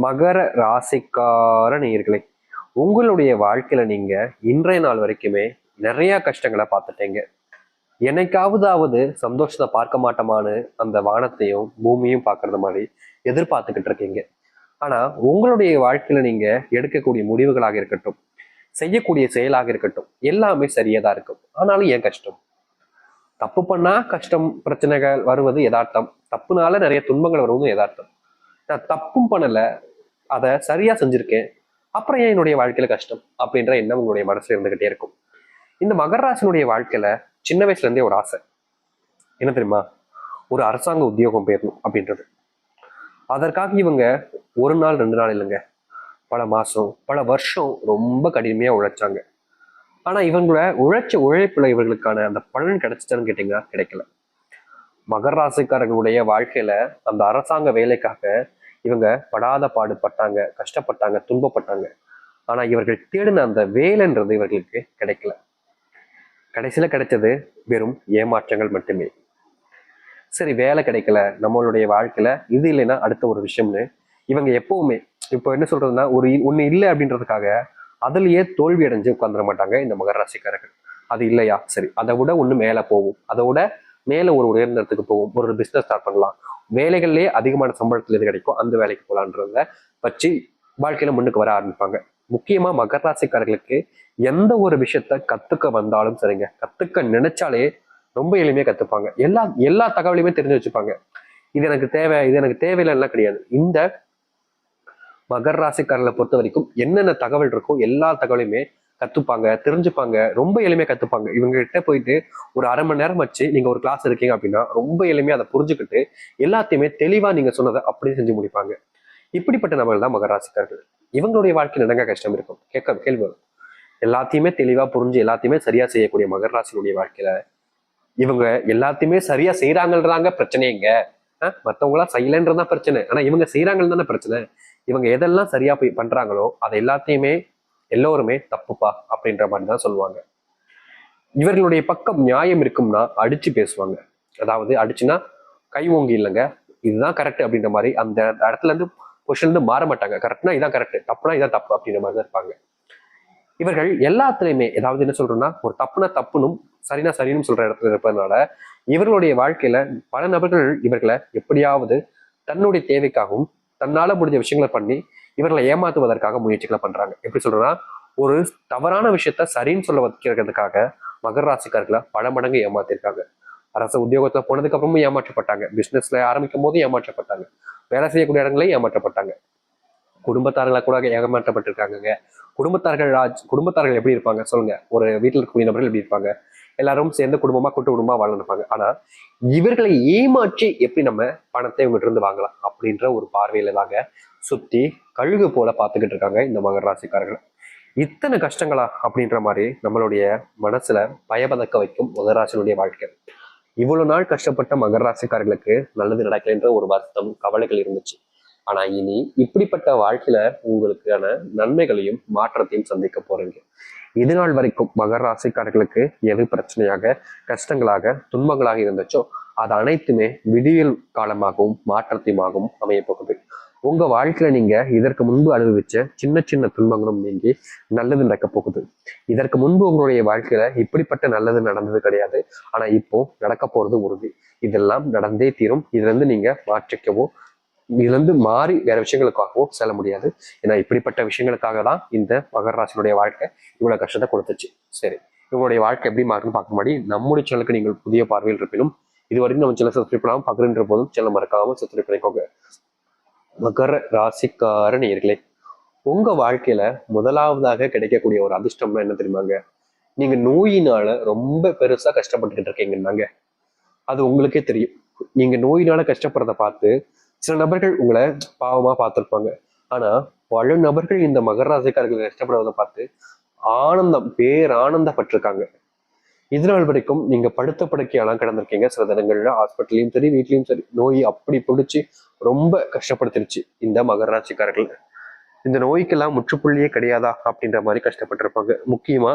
மகர ராசிக்கார நேயர்களே உங்களுடைய வாழ்க்கையில நீங்க இன்றைய நாள் வரைக்குமே நிறைய கஷ்டங்களை பார்த்துட்டீங்க. என்னைக்காவதாவது சந்தோஷத்தை பார்க்க மாட்டோமான்னு அந்த வானத்தையும் பூமியும் பார்க்கறது மாதிரி எதிர்பார்த்துக்கிட்டு இருக்கீங்க. ஆனா உங்களுடைய வாழ்க்கையில நீங்க எடுக்கக்கூடிய முடிவுகளாக இருக்கட்டும் செய்யக்கூடிய செயலாக இருக்கட்டும் எல்லாமே சரியாதான் இருக்கும். ஆனாலும் ஏன் கஷ்டம்? தப்பு பண்ணா கஷ்டம் பிரச்சனைகள் வருவது யதார்த்தம். தப்புனால நிறைய துன்பங்கள் வருவதும் யதார்த்தம். நான் தப்பும் பண்ணல அதை சரியா செஞ்சுருக்கேன். அப்புறம் ஏன் என்னுடைய வாழ்க்கையில கஷ்டம் அப்படின்ற எண்ணம் உங்களுடைய மனசில் இருந்துகிட்டே இருக்கும். இந்த மகராசினுடைய வாழ்க்கையில் வாழ்க்கையில சின்ன வயசுல இருந்தே ஒரு ஆசை. என்ன தெரியுமா? ஒரு அரசாங்க உத்தியோகம் போயிடணும் அப்படின்றது. அதற்காக இவங்க ஒரு நாள் ரெண்டு நாள் இல்லைங்க. பல மாசம் பல வருஷம் ரொம்ப கடுமையாக உழைச்சாங்க. ஆனால் இவங்கள உழைச்ச உழைப்புல இவர்களுக்கான அந்த பலன் கிடைச்சிட்டான்னு கேட்டிங்கன்னா கிடைக்கல. மகர ராசிக்காரர்களுடைய வாழ்க்கையில அந்த அரசாங்க வேலைக்காக இவங்க படாத பாடுபட்டாங்க கஷ்டப்பட்டாங்க துன்பப்பட்டாங்க. ஆனா இவர்கள் தேடின அந்த வேலைன்றது இவர்களுக்கு கிடைக்கல. கடைசியில கிடைச்சது வெறும் ஏமாற்றங்கள் மட்டுமே. சரி வேலை கிடைக்கல நம்மளுடைய வாழ்க்கையில இது இல்லைன்னா அடுத்த ஒரு விஷயம்னு இவங்க எப்பவுமே இப்போ என்ன சொல்றதுன்னா ஒரு ஒன்று ஒண்ணு இல்லை அப்படின்றதுக்காக அதுலயே தோல்வி அடைஞ்சு உட்காந்துட மாட்டாங்க இந்த மகர ராசிக்காரர்கள் அது இல்லையா? சரி அதை விட ஒண்ணு மேல போகும். அதை விட மேல ஒரு உயர்ந்த இடத்துக்கு போகும். ஒரு பிசினஸ் ஸ்டார்ட் பண்ணலாம். வேலைகள்லயே அதிகமான சம்பளத்துல எது கிடைக்கும்? அந்த வேலைக்கு போலான்றத வச்சு வாழ்க்கையில முன்னுக்கு வர ஆரம்பிப்பாங்க. முக்கியமா மகர ராசிக்காரர்களுக்கு எந்த ஒரு விஷயத்த கத்துக்க வந்தாலும் சரிங்க. கத்துக்க நினைச்சாலே ரொம்ப எளிமையா கத்துப்பாங்க. எல்லா எல்லா தகவலையுமே தெரிஞ்சு வச்சுப்பாங்க. இது எனக்கு தேவை இது எனக்கு தேவையில்லாம் கிடையாது. இந்த மகர ராசிக்காரர்களை பொறுத்த வரைக்கும் என்னென்ன தகவல் இருக்கோ எல்லா தகவலையுமே கத்துப்பாங்க தெரிஞ்சுப்பாங்க ரொம்ப எளிமையா கத்துப்பாங்க. இவங்க கிட்ட போயிட்டு ஒரு அரை மணி நேரம் வச்சு நீங்க ஒரு கிளாஸ் இருக்கீங்க அப்படின்னா ரொம்ப எளிமையா அதை புரிஞ்சுக்கிட்டு எல்லாத்தையுமே தெளிவா நீங்க சொன்னதை அப்படியே செஞ்சு முடிப்பாங்க. இப்படிப்பட்ட நபர்கள் தான் மகராசிக்கார்கள் இவங்களுடைய வாழ்க்கையில் என்னங்க கஷ்டம் இருக்கும்? கேட்க கேள்வி வரும். எல்லாத்தையுமே தெளிவா புரிஞ்சு எல்லாத்தையுமே சரியா செய்யக்கூடிய மகர ராசினுடைய வாழ்க்கையில இவங்க எல்லாத்தையுமே சரியா செய்யறாங்கன்றாங்க பிரச்சனைங்க மற்றவங்களா செய்யலன்றதான் பிரச்சனை. ஆனா இவங்க செய்யறாங்கன்னு தானே பிரச்சனை. இவங்க எதெல்லாம் சரியா போய் பண்றாங்களோ அதை எல்லாத்தையுமே எல்லோருமே தப்புப்பா அப்படின்ற மாதிரி தான் சொல்லுவாங்க. இவர்களுடைய பக்கம் நியாயம் இருக்கும்னா அடிச்சு பேசுவாங்க. அதாவது அடிச்சுன்னா கை ஓங்கி இல்லைங்க இதுதான் கரெக்ட் அப்படின்ற மாதிரி அந்த இடத்துல இருந்து பொசிஷன் இருந்து மாற மாட்டாங்க. கரெக்ட்னா இதான் கரெக்ட் தப்புனா இதான் தப்பு அப்படின்ற மாதிரி தான் இருப்பாங்க. இவர்கள் எல்லாத்துலயுமே ஏதாவது என்ன சொல்றோம்னா ஒரு தப்புனா தப்புனும் சரினா சரின்னு சொல்ற இடத்துல இருப்பதனால இவர்களுடைய வாழ்க்கையில பல நபர்கள் இவர்களை எப்படியாவது தன்னுடைய தேவைக்காகவும் தன்னால முடிஞ்ச விஷயங்களை பண்ணி இவர்களை ஏமாத்துவதற்காக முயற்சிகளை பண்றாங்க. எப்படி சொல்றேன்னா ஒரு தவறான விஷயத்த சரின்னு சொல்ல வைக்கிறதுக்காக மகர ராசிக்காரர்களை பல மடங்கு ஏமாத்திருக்காங்க. அரசு உத்தியோகத்துல போனதுக்கு அப்புறமும் ஏமாற்றப்பட்டாங்க பிசினஸ்ல ஆரம்பிக்கும் போது ஏமாற்றப்பட்டாங்க. வேலை செய்யக்கூடிய இடங்களையும் ஏமாற்றப்பட்டாங்க. குடும்பத்தார்களா கூட ஏமாற்றப்பட்டிருக்காங்க குடும்பத்தார்கள் ராஜ் குடும்பத்தார்கள் எப்படி இருப்பாங்க? சொல்லுங்க. ஒரு வீட்டில் இருக்கக்கூடிய நபர்கள் எப்படி இருப்பாங்க? எல்லாரும் சேர்ந்து குடும்பமா கூட்டு குடும்பமா வாழ நினைப்பாங்க. ஆனா இவர்களை ஏமாற்றி எப்படி நம்ம பணத்தை இவங்ககிட்ட இருந்து வாங்கலாம் அப்படின்ற ஒரு பார்வையில தாங்க சுத்தி கழுகு போல பார்த்துக்கிட்டு இருக்காங்க இந்த மகர ராசிக்காரர்கள். இத்தனை கஷ்டங்களா அப்படின்ற மாதிரி நம்மளுடைய மனசுல பயபதக்க வைக்கும் மகராசினுடைய வாழ்க்கை. இவ்வளவு நாள் கஷ்டப்பட்ட மகர ராசிக்காரர்களுக்கு நல்லது நடக்கலைன்ற ஒரு வருத்தம் கவலைகள் இருந்துச்சு. ஆனா இனி இப்படிப்பட்ட வாழ்க்கையில உங்களுக்கான நன்மைகளையும் மாற்றத்தையும் சந்திக்க போறீங்க. இது நாள் வரைக்கும் மகர ராசிக்காரர்களுக்கு எது பிரச்சனையாக கஷ்டங்களாக துன்பங்களாக இருந்துச்சோ அது அனைத்துமே விடியல் காலமாகவும் மாற்றத்தையுமாகவும் அமைய போகுது. உங்க வாழ்க்கையில நீங்க இதற்கு முன்பு அனுபவிச்ச சின்ன சின்ன துன்பங்களும் நீங்கி நல்லது நடக்க போகுது. இதற்கு முன்பு உங்களுடைய வாழ்க்கையில இப்படிப்பட்ட நல்லது நடந்தது கிடையாது. ஆனா இப்போ நடக்க போறது உறுதி. இதெல்லாம் நடந்தே தீரும். இதுல இருந்து நீங்க மாற்றிக்கவோ இதுல இருந்து மாறி வேற விஷயங்களுக்காகவும் செல்ல முடியாது. ஏன்னா இப்படிப்பட்ட விஷயங்களுக்காக தான் இந்த மகர ராசினுடைய வாழ்க்கை இவ்வளவு கஷ்டத்தை கொடுத்துச்சு. சரி இவங்களுடைய வாழ்க்கை எப்படி மாறுன்னு பார்க்க முன்னாடி நம்முடைய சேனலுக்கு நீங்கள் புதிய பார்வையில் இருப்பினும் இதுவரைக்கும் நம்ம சேனல் சப்ஸ்கிரைப் பண்ணாமல் பார்க்குறன்ற போதும் சேனல் மறக்காம சப்ஸ்கிரைப் பண்ணிக்கோங்க. மகர ராசிக்கார நேர்களே உங்க வாழ்க்கையில முதலாவதாக கிடைக்கக்கூடிய ஒரு அதிர்ஷ்டம்னா என்ன தெரியுமாங்க? நீங்க நோயினால ரொம்ப பெருசா கஷ்டப்பட்டுக்கிட்டு இருக்கீங்கன்னாங்க. அது உங்களுக்கே தெரியும். நீங்க நோயினால கஷ்டப்படுறத பார்த்து சில நபர்கள் உங்களை பாவமா பார்த்திருப்பாங்க. ஆனா பல நபர்கள் இந்த மகராசிக்காரர்கள் கஷ்டப்படுவதை பார்த்து ஆனந்தம் பேரானந்தப்பட்டிருக்காங்க இதனால் வரைக்கும் நீங்க படுத்த படுக்கையெல்லாம் கிடந்திருக்கீங்க. சில தினங்கள்ல ஹாஸ்பிட்டல்லையும் சரி வீட்லயும் சரி நோய் அப்படி பிடிச்சி ரொம்ப கஷ்டப்படுத்திருச்சு இந்த மகராசிக்காரர்கள் இந்த நோய்க்கெல்லாம் முற்றுப்புள்ளியே கிடையாதா அப்படின்ற மாதிரி கஷ்டப்பட்டிருப்பாங்க. முக்கியமா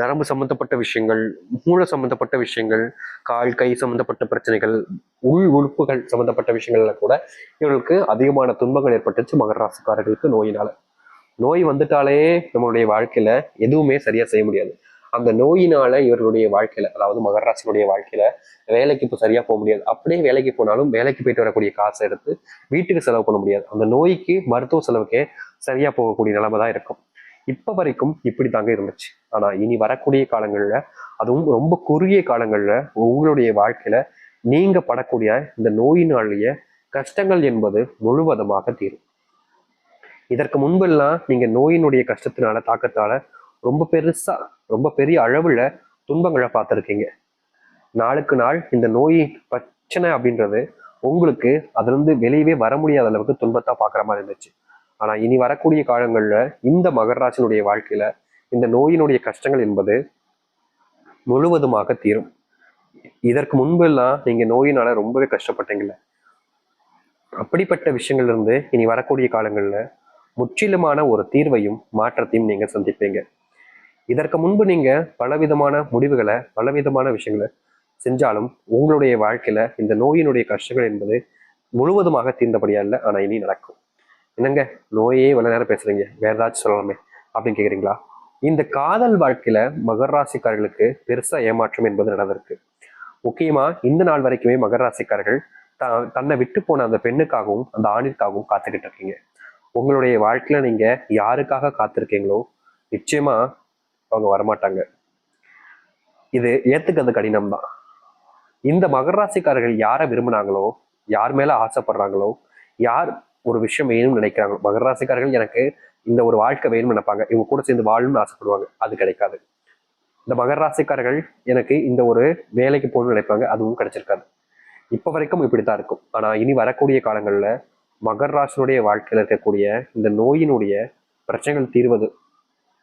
நரம்பு சம்பந்தப்பட்ட விஷயங்கள் மூளை சம்பந்தப்பட்ட விஷயங்கள் கால் கை சம்பந்தப்பட்ட பிரச்சனைகள் உள் உறுப்புகள் சம்பந்தப்பட்ட விஷயங்கள்ல கூட இவர்களுக்கு அதிகமான துன்பங்கள் ஏற்பட்டுச்சு மகர ராசிக்காரர்களுக்கு நோயினால. நோய் வந்துட்டாலே நம்மளுடைய வாழ்க்கையில எதுவுமே சரியா செய்ய முடியாது. அந்த நோயினால இவர்களுடைய வாழ்க்கையில அதாவது மகர ராசினுடைய வாழ்க்கையில வேலைக்கு இப்போ சரியா போக முடியாது. அப்படியே வேலைக்கு போனாலும் வேலைக்கு போயிட்டு வரக்கூடிய காசை எடுத்து வீட்டுக்கு செலவு பண்ண முடியாது. அந்த நோய்க்கு மருத்துவ செலவுக்கே சரியா போகக்கூடிய நிலைமை தான் இருக்கும். இப்ப வரைக்கும் இப்படி தாங்க இருந்துச்சு. ஆனா இனி வரக்கூடிய காலங்கள்ல அதுவும் ரொம்ப குறுகிய காலங்கள்ல உங்களுடைய வாழ்க்கையில நீங்க படக்கூடிய இந்த நோயினாலேயே கஷ்டங்கள் என்பது முழுவதுமாக தீரும். இதற்கு முன்பெல்லாம் நீங்க நோயினுடைய கஷ்டத்தினால தாக்கத்தால ரொம்ப பெருசா ரொம்ப பெரிய அளவுல துன்பங்களை பார்த்துருக்கீங்க. நாளுக்கு நாள் இந்த நோய் பிரச்சனை அப்படின்றது உங்களுக்கு அதுல இருந்து வெளியவே வர முடியாத அளவுக்கு துன்பத்தை பார்க்குற மாதிரி இருந்துச்சு. ஆனால் இனி வரக்கூடிய காலங்களில் இந்த மகராசினுடைய வாழ்க்கையில இந்த நோயினுடைய கஷ்டங்கள் என்பது முழுவதுமாக தீரும். இதற்கு முன்பெல்லாம் நீங்க நோயினால் ரொம்பவே கஷ்டப்பட்டீங்கல்ல. அப்படிப்பட்ட விஷயங்கள்லேருந்து இனி வரக்கூடிய காலங்களில் முற்றிலுமான ஒரு தீர்வையும் மாற்றத்தையும் நீங்கள் சந்திப்பீங்க. இதற்கு முன்பு நீங்க பலவிதமான முடிவுகளை பலவிதமான விஷயங்களை செஞ்சாலும் உங்களுடைய வாழ்க்கையில இந்த நோயினுடைய கஷ்டங்கள் என்பது முழுவதுமாக தீர்ந்தபடியா இல்லை ஆனால் இனி நடக்கும். என்னங்க நோயே இவ்வளவு நேரம் பேசுறீங்க. வேற ஏதாச்சும் சொல்லலாமே அப்படின்னு கேக்குறீங்களா? இந்த காதல் வாழ்க்கையில மகர ராசிக்காரர்களுக்கு பெருசா ஏமாற்றம் என்பது நடந்திருக்கு. முக்கியமா இந்த நாள் வரைக்குமே மகர ராசிக்காரர்கள் த தன்னை விட்டு போன அந்த பெண்ணுக்காகவும் அந்த ஆணிற்காகவும் காத்துக்கிட்டு இருக்கீங்க. உங்களுடைய வாழ்க்கையில நீங்க யாருக்காக காத்திருக்கீங்களோ நிச்சயமா அவங்க வரமாட்டாங்க. இது ஏத்துக்கிறது கடினம் தான் இந்த மகர ராசிக்காரர்கள் யாரை விரும்பினாங்களோ யார் மேல ஆசைப்படுறாங்களோ யார் ஒரு விஷயம் வேணும்னு நினைக்கிறாங்களோ மகர ராசிக்காரர்கள் எனக்கு இந்த ஒரு வாழ்க்கை வேணும்னு நினைப்பாங்க. இவங்க கூட சேர்ந்து வாழணும்னு ஆசைப்படுவாங்க. அது கிடைக்காது. இந்த மகர ராசிக்காரர்கள் எனக்கு இந்த ஒரு வேலைக்கு போகணும்னு நினைப்பாங்க. அதுவும் கிடைச்சிருக்காது. இப்போ வரைக்கும் இப்படித்தான் இருக்கும். ஆனால் இனி வரக்கூடிய காலங்களில் மகர் ராசினுடைய வாழ்க்கையில் இருக்கக்கூடிய இந்த நோயினுடைய பிரச்சனைகள் தீர்வது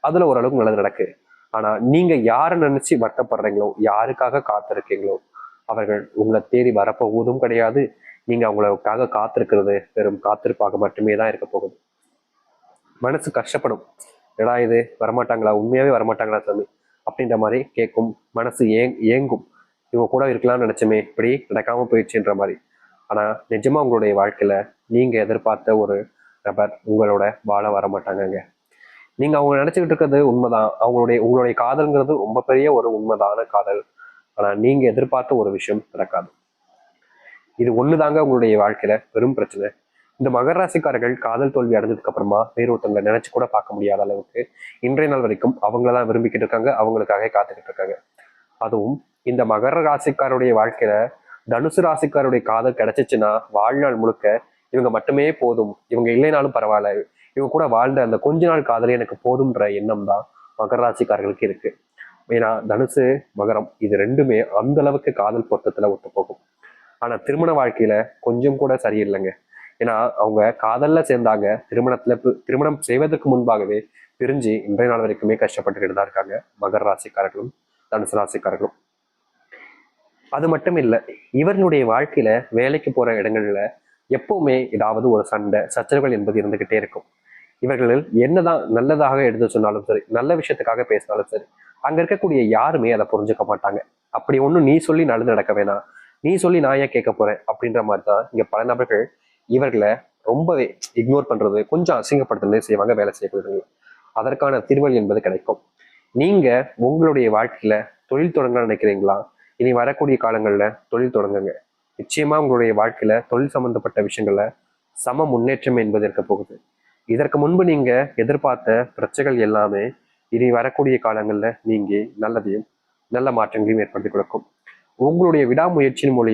அதில் ஓரளவுக்கு நல்லது நடக்கு. ஆனால் நீங்கள் யாரை நினச்சி வருத்தப்படுறீங்களோ யாருக்காக காத்திருக்கீங்களோ அவர்கள் உங்களை தேடி வரப்போவதும் கிடையாது. நீங்கள் அவங்களுக்காக காத்திருக்கிறது வெறும் காத்திருப்பாக மட்டுமே தான் இருக்க போகுது. மனசு கஷ்டப்படும். எடா இது வரமாட்டாங்களா? உண்மையாகவே வரமாட்டாங்களா சாமி? அப்படின்ற மாதிரி கேட்கும். மனசு ஏங் ஏங்கும். இவங்க கூட இருக்கலாம்னு நினைச்சோமே இப்படி நடக்காம போயிடுச்சுன்ற மாதிரி. ஆனால் நிஜமா உங்களுடைய வாழ்க்கையில நீங்கள் எதிர்பார்த்த ஒரு நபர் உங்களோட வாழ வர மாட்டாங்கங்க நீங்கள் அவங்க நினச்சிக்கிட்டு இருக்கிறது உண்மைதான். அவங்களுடைய உங்களுடைய காதல்ங்கிறது ரொம்ப பெரிய ஒரு உண்மைதான காதல். ஆனா நீங்க எதிர்பார்த்த ஒரு விஷயம் நடக்காது. இது ஒண்ணுதாங்க உங்களுடைய வாழ்க்கையில பெரும் பிரச்சனை. இந்த மகர ராசிக்காரர்கள் காதல் தோல்வி அடைஞ்சதுக்கு அப்புறமா வேறொருத்தவங்களை நினைச்சு கூட பார்க்க முடியாத அளவுக்கு இன்றைய நாள் வரைக்கும் அவங்கள தான் விரும்பிக்கிட்டு இருக்காங்க அவங்களுக்காக காத்துக்கிட்டு இருக்காங்க. அதுவும் இந்த மகர ராசிக்காருடைய வாழ்க்கையில தனுசு ராசிக்காருடைய காதல் கிடைச்சிச்சுன்னா வாழ்நாள் முழுக்க இவங்க மட்டுமே போதும். இவங்க இல்லைனாலும் பரவாயில்ல. இவங்க கூட வாழ்ந்த அந்த கொஞ்ச நாள் காதலே எனக்கு போதும்ன்ற எண்ணம் தான் மகர ராசிக்காரர்களுக்கு இருக்கு. ஏன்னா தனுசு மகரம் இது ரெண்டுமே அந்த அளவுக்கு காதல் பொருத்தத்துல ஒத்து போகும். ஆனா திருமண வாழ்க்கையில கொஞ்சம் கூட சரியில்லைங்க. ஏன்னா அவங்க காதல்ல சேர்ந்தாங்க. திருமணத்துல திருமணம் செய்வதற்கு முன்பாகவே பிரிஞ்சு இன்றைய நாள் வரைக்குமே கஷ்டப்பட்டுக்கிட்டு தான் இருக்காங்க. மகர ராசிக்காரர்களும் தனுசு ராசிக்காரர்களும். அது மட்டும் இல்லை இவர்களுடைய வாழ்க்கையில வேலைக்கு போற இடங்கள்ல எப்பவுமே ஏதாவது ஒரு சண்டை சச்சரவுகள் என்பது இருந்துகிட்டே இருக்கும். இவர்கள் என்னதான் நல்லதாக எடுத்து சொன்னாலும் சரி நல்ல விஷயத்துக்காக பேசினாலும் சரி அங்க இருக்கக்கூடிய யாருமே அதை புரிஞ்சுக்க மாட்டாங்க. அப்படி ஒன்றும் நீ சொல்லி நடந்து நடக்க வேணாம். நீ சொல்லி நான் ஏன் கேட்க போறேன்? அப்படின்ற மாதிரி தான் இங்க பல நபர்கள் இவர்களை ரொம்பவே இக்னோர் பண்றது கொஞ்சம் அசிங்கப்படுத்துறதே செய்வாங்க வேலை செய்யக்கூடியவங்க. அதற்கான தீர்வுகள் என்பது கிடைக்கும். நீங்க உங்களுடைய வாழ்க்கையில தொழில் தொடங்க நினைக்கிறீங்களா? இனி வரக்கூடிய காலங்களில் தொழில் தொடங்குங்க. நிச்சயமா உங்களுடைய வாழ்க்கையில தொழில் சம்பந்தப்பட்ட விஷயங்கள்ல சம முன்னேற்றம் என்பது இருக்க போகுது. இதற்கு முன்பு நீங்க எதிர்பார்த்த பிரச்சனைகள் எல்லாமே இனி வரக்கூடிய காலங்களில் நீங்க நல்லதையும் நல்ல மாற்றங்களையும் ஏற்படுத்தி கொடுக்கும். உங்களுடைய விடாமுயற்சியின் மூலியம்